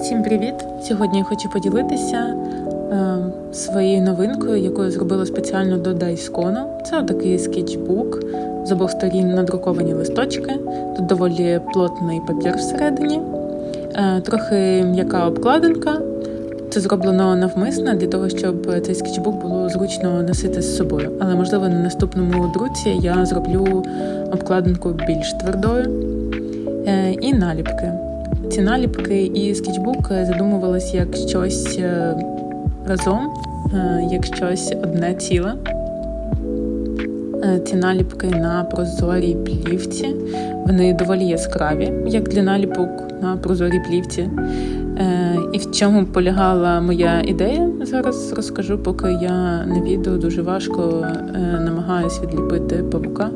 Всім привіт! Сьогодні я хочу поділитися е, своєю новинкою, яку я зробила спеціально до Дайскону. Це такий скетчбук з обох сторін надруковані листочки. Тут доволі плотний папір всередині, е, трохи м'яка обкладинка. Це зроблено навмисно для того, щоб цей скетчбук було зручно носити з собою. Але можливо на наступному друці я зроблю обкладинку більш твердою Е, і наліпки. Ці наліпки і скетчбук задумувались як щось е, разом, е, як щось одне ціле. Е, Ці наліпки на прозорій плівці. Вони доволі яскраві, як для наліпок на прозорій плівці. Е, І в чому полягала моя ідея, зараз розкажу, поки я на відео дуже важко е, намагаюсь відліпити павука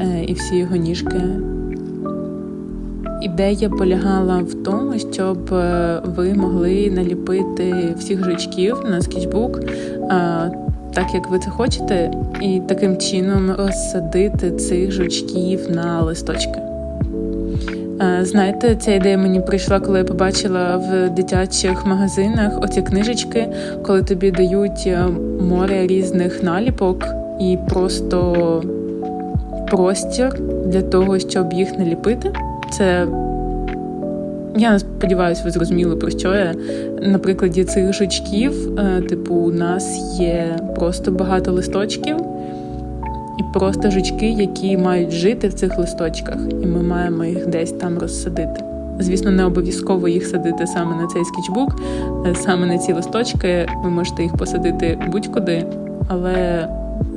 е, і всі його ніжки. Ідея полягала в тому, щоб е, ви могли наліпити всіх жучків на скетчбук, е, так як ви це хочете, і таким чином розсадити цих жучків на листочки. Е, Знаєте, ця ідея мені прийшла, коли я побачила в дитячих магазинах оці книжечки, коли тобі дають море різних наліпок і просто простір для того, щоб їх наліпити. Це я сподіваюся, ви зрозуміли про що я. На прикладі цих жучків, е, типу, у нас є просто багато листочків і просто жучки, які мають жити в цих листочках, і ми маємо їх десь там розсадити. Звісно, не обов'язково їх садити саме на цей скетчбук, е, саме на ці листочки. Ви можете їх посадити будь-куди, але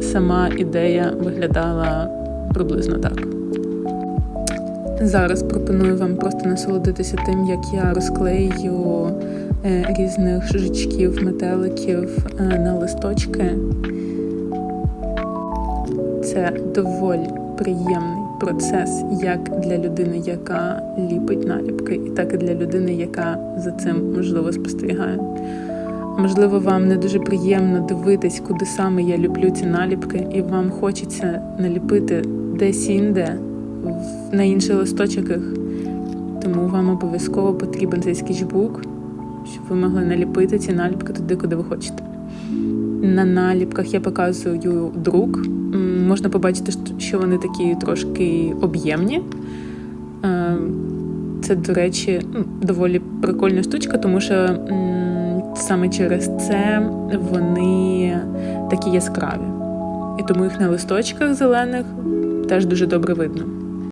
сама ідея виглядала приблизно так. Зараз пропоную вам просто насолодитися тим, як я розклею е, різних жучків, метеликів е, на листочки. Це доволі приємний процес як для людини, яка ліпить наліпки, так і для людини, яка за цим можливо спостерігає. Можливо, вам не дуже приємно дивитись, куди саме я люблю ці наліпки, і вам хочеться наліпити десь інде на інших листочках. Тому вам обов'язково потрібен цей скетчбук, щоб ви могли наліпити ці наліпки туди, куди ви хочете. На наліпках я показую друк. Можна побачити, що- що вони такі трошки об'ємні. Е, Це, до речі, ну, доволі прикольна штучка, тому що саме через це вони такі яскраві. І тому їх на листочках зелених теж дуже добре видно.